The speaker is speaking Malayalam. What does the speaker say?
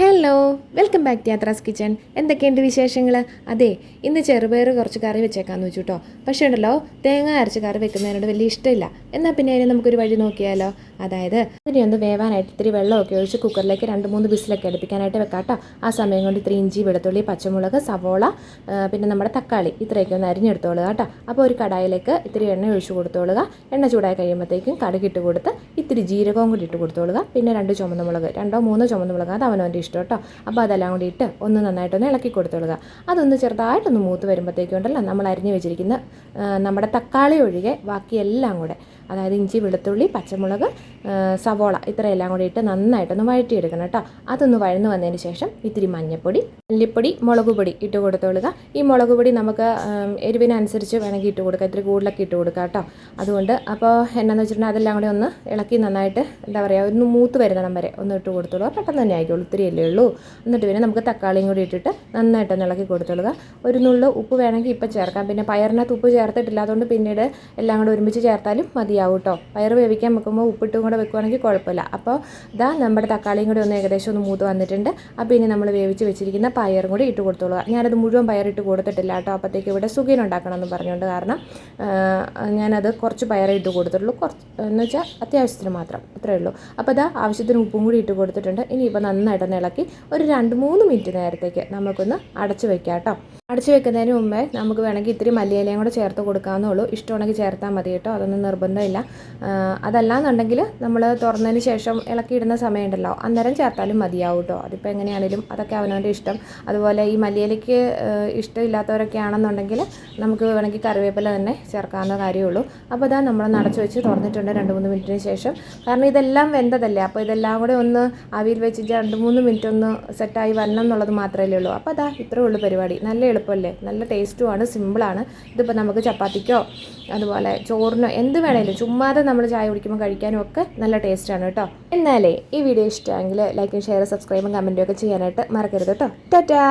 Hello welcome back to Yathra's kitchen എന്തൊക്കെയുണ്ട് വിശേഷങ്ങൾ അതെ ഇന്ന് ചെറുപയർ കുറച്ച് കറി വെച്ചേക്കാന്ന് വെച്ചു കേട്ടോ പക്ഷേ ഉണ്ടല്ലോ തേങ്ങ അരച്ച് കറി വെക്കുന്നതിനോട് വലിയ ഇഷ്ടമില്ല. എന്നാൽ പിന്നെ അതിന് നമുക്കൊരു വഴി നോക്കിയാലോ? അതായത് അതിനെ ഒന്ന് വേവാനായിട്ട് ഇത്തിരി വെള്ളമൊക്കെ ഒഴിച്ച് കുക്കറിലേക്ക് രണ്ട് മൂന്ന് ബിസിലൊക്കെ അടുപ്പിക്കാനായിട്ട് വെക്കാം കേട്ടോ ആ സമയം കൊണ്ട് ഇത്തിരി ഇഞ്ചി വെളുത്തുള്ളി പച്ചമുളക് സവോള പിന്നെ നമ്മുടെ തക്കാളി ഇത്രയൊക്കെ ഒന്ന് അരിഞ്ഞെടുത്തോളുക കേട്ടോ അപ്പോൾ ഒരു കടായിലേക്ക് ഇത്തിരി എണ്ണ ഒഴിച്ച് കൊടുത്തോളുക. എണ്ണ ചൂടായി കഴിയുമ്പോഴത്തേക്കും കടുകിട്ട് കൊടുത്ത് ഇത്തിരി ജീരകവും കൂടി ഇട്ട് കൊടുത്തോളുക. പിന്നെ രണ്ട് ചുമന്ന മുളക് രണ്ടോ മൂന്നോ ചുമന്ന മുളക് അത് അവനവന്റെ കേട്ടോ. അപ്പോൾ അതെല്ലാം കൂടി ഇട്ട് ഒന്ന് നന്നായിട്ടൊന്ന് ഇളക്കി കൊടുത്തോളുക. അതൊന്ന് ചെറുതായിട്ടൊന്ന് മൂത്ത് വരുമ്പോഴത്തേക്കും ഉണ്ടല്ലോ നമ്മൾ അരിഞ്ഞ് വെച്ചിരിക്കുന്ന നമ്മുടെ തക്കാളി ഒഴികെ ബാക്കി എല്ലാം കൂടെ അതായത് ഇഞ്ചി വെളുത്തുള്ളി പച്ചമുളക് സവോള ഇത്രയെല്ലാം കൂടി ഇട്ട് നന്നായിട്ടൊന്ന് വഴറ്റിയെടുക്കണം കേട്ടോ. അതൊന്ന് വഴന്ന് വന്നതിന് ശേഷം ഇത്തിരി മഞ്ഞൾപ്പൊടി മല്ലിപ്പൊടി മുളക് പൊടി ഇട്ട് കൊടുത്തുകൊള്ളുക ഈ മുളക് പൊടി നമുക്ക് എരിവിനനുസരിച്ച് വേണമെങ്കിൽ ഇട്ട് കൊടുക്കാം. ഇത്തിരി കൂടുതലൊക്കെ ഇട്ട് കൊടുക്കുക കേട്ടോ. അതുകൊണ്ട് അപ്പോൾ എന്നാന്ന് വെച്ചിട്ടുണ്ടെങ്കിൽ അതെല്ലാം കൂടി ഒന്ന് ഇളക്കി നന്നായിട്ട് എന്താ പറയുക ഒന്ന് മൂത്ത് വരുന്നിടം വരെ ഒന്ന് ഇട്ട് കൊടുത്തോളൂ പെട്ടെന്ന് തന്നെ ആയിക്കോളൂ. ഇത്തിരി അല്ലേ ഉള്ളൂ. എന്നിട്ട് പിന്നെ നമുക്ക് തക്കാളിയും കൂടി ഇട്ടിട്ട് നന്നായിട്ടൊന്ന് ഇളക്കി കൊടുത്തോളുക. ഒരു നുള്ളു ഉപ്പ് വേണമെങ്കിൽ ഇപ്പം ചേർക്കാം. പിന്നെ പയറിനകത്ത് ഉപ്പ് ചേർത്തിട്ടില്ല. അതുകൊണ്ട് പിന്നീട് എല്ലാം കൂടെ ഒരുമിച്ച് ചേർത്താലും മതിയാവും കേട്ടോ. പയർ വേവിക്കാൻ വെക്കുമ്പോൾ ഉപ്പിട്ടും കൂടെ വെക്കുവാണെങ്കിൽ കുഴപ്പമില്ല. അപ്പോൾ ഇതാ നമ്മുടെ തക്കാളിയും കൂടി ഒന്ന് ഏകദേശം ഒന്ന് മൂത്ത് വന്നിട്ടുണ്ട്. അപ്പോൾ ഇനി നമ്മൾ വേവിച്ച് വെച്ചിരിക്കുന്ന പയറും കൂടി ഇട്ട് കൊടുത്തോളുക. ഞാനത് മുഴുവൻ പയറിട്ട് കൊടുത്തിട്ടില്ല കേട്ടോ. അപ്പോഴത്തേക്ക് ഇവിടെ സുഖീൻ ഉണ്ടാക്കണം എന്ന് പറഞ്ഞുകൊണ്ട് കാരണം ഞാനത് കുറച്ച് പയറേ ഇട്ട് കൊടുത്തിട്ടുള്ളൂ. കുറച്ച് എന്ന് വെച്ചാൽ അത്യാവശ്യത്തിന് മാത്രം. അത്രയേ ഉള്ളൂ. അപ്പോൾ ഇതാ ആവശ്യത്തിന് ഉപ്പും കൂടി ഇട്ട് കൊടുത്തിട്ടുണ്ട്. ഇനിയിപ്പോൾ നന്നായിട്ടൊന്ന് ഇളക്കി ഒരു രണ്ട് മൂന്ന് മിനിറ്റ് നേരത്തേക്ക് നമുക്കൊന്ന് അടച്ചു വെക്കാം കേട്ടോ അടച്ചു വെക്കുന്നതിന് മുമ്പേ നമുക്ക് വേണമെങ്കിൽ ഇത്തിരി മല്ലിയിലയും കൂടെ ചേർത്ത് കൊടുക്കാവുന്നുള്ളൂ ഇഷ്ടമാണെങ്കിൽ ചേർത്താൽ മതി കേട്ടോ. അതൊന്നും നിർബന്ധമില്ല. അതല്ലാന്നുണ്ടെങ്കിൽ നമ്മൾ തുറന്നതിന് ശേഷം ഇളക്കിയിടുന്ന സമയമുണ്ടല്ലോ. അന്നേരം ചേർത്താലും മതിയാവും കേട്ടോ. അതിപ്പോൾ എങ്ങനെയാണെങ്കിലും അതൊക്കെ അവനവന്റെ ഇഷ്ടം. അതുപോലെ ഈ മല്ലിയിലയ്ക്ക് ഇഷ്ടമില്ലാത്തവരൊക്കെ ആണെന്നുണ്ടെങ്കിൽ നമുക്ക് വേണമെങ്കിൽ കറിവേപ്പില തന്നെ ചേർക്കാവുന്ന കാര്യമുള്ളൂ. അപ്പോൾ ഇതാ നമ്മൾ നടച്ചു വെച്ച് തുറന്നിട്ടുണ്ട് രണ്ട് മൂന്ന് മിനിറ്റിന് ശേഷം. കാരണം ഇതെല്ലാം വെന്തതല്ലേ? അപ്പോൾ ഇതെല്ലാം കൂടെ ഒന്ന് ആവിയിൽ വെച്ച് രണ്ട് മൂന്ന് മിനിറ്റ് ഒന്ന് സെറ്റായി വരണം എന്നുള്ളത് മാത്രമേ ഉള്ളൂ. അപ്പോൾ അതാ ഇത്രേ ഉള്ളൂ പരിപാടി. നല്ല എളുപ്പമല്ലേ നല്ല ടേസ്റ്റുമാണ് സിമ്പിളാണ്. ഇതിപ്പോൾ നമുക്ക് ചപ്പാത്തിക്കോ അതുപോലെ ചോറിനോ എന്ത് വേണേലും ചുമ്മാതെ നമ്മൾ ചായ കുടിക്കുമ്പോൾ കഴിക്കാനും ഒക്കെ നല്ല ടേസ്റ്റാണ് കേട്ടോ. എന്നാലേ ഈ വീഡിയോ ഇഷ്ടമെങ്കിൽ ലൈക്കും ഷെയർ സബ്സ്ക്രൈബും കമന്റും ഒക്കെ ചെയ്യാനായിട്ട് മറക്കരുത് കേട്ടോ. ടാറ്റാ!